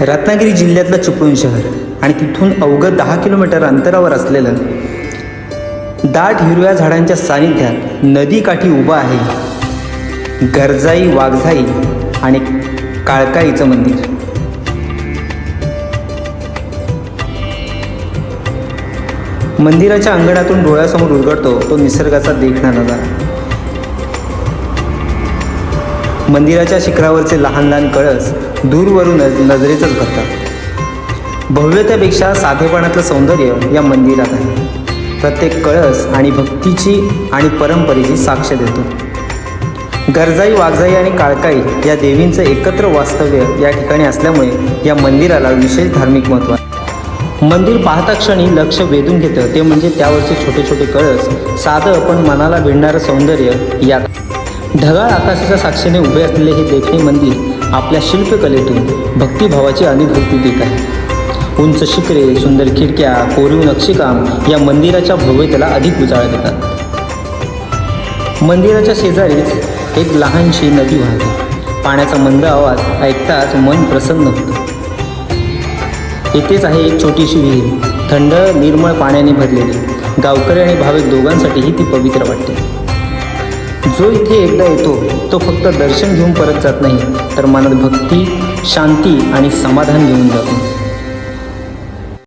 रत्नागिरी जिल्ह्यातलं चिपळूण शहर आणि तिथून अवघं दहा किलोमीटर अंतरावर असलेलं दाट हिरव्या झाडांच्या सानिध्यात नदीकाठी उभं आहे. गरजाई वाघजाई आणि काळकाईचं मंदिर. मंदिराच्या अंगणातून डोळ्यासमोर उलगडतो तो निसर्गाचा देखणा नजारा मंदिराच्या शिखरावरचे लहान लहान कळस दूरवरूनच नजरेतच भरतात भव्यतेपेक्षा साधेपणातलं सौंदर्य या मंदिरात आहे. प्रत्येक कळस आणि भक्तीची आणि परंपरेची साक्ष देतो. गरजाई वाघजाई आणि काळकाई या देवींचं एकत्र वास्तव्य या ठिकाणी असल्यामुळे या मंदिराला विशेष धार्मिक महत्त्व आहे. मंदिर पाहता क्षणी लक्ष वेधून घेतं. ते म्हणजे त्यावरचे छोटे छोटे कळस साधं पण मनाला भिडणारं सौंदर्य यात. ढगाळ आकाशाच्या साक्षीने उभे असलेले हे देखणे मंदिर आपल्या शिल्पकलेतून भक्तिभावाची अनुभूती देत आहे. उंच शिखरे सुंदर खिडक्या कोरीव नक्षीकाम या मंदिराच्या भव्यतेला अधिक उजाळा देतात. मंदिराच्या शेजारीच एक लहानशी नदी वाहते. पाण्याचा मंद आवाज ऐकताच मन प्रसन्न होतं. येथेच आहे एक छोटीशी विहीर थंड निर्मळ पाण्याने भरलेली. गावकरी आणि भाविक दोघांसाठीही ती पवित्र वाटते. जो इथे एकदा येतो तो फक्त दर्शन घेऊन परत जात नाही तर मनात भक्ती शांती आणि समाधान घेऊन जातो.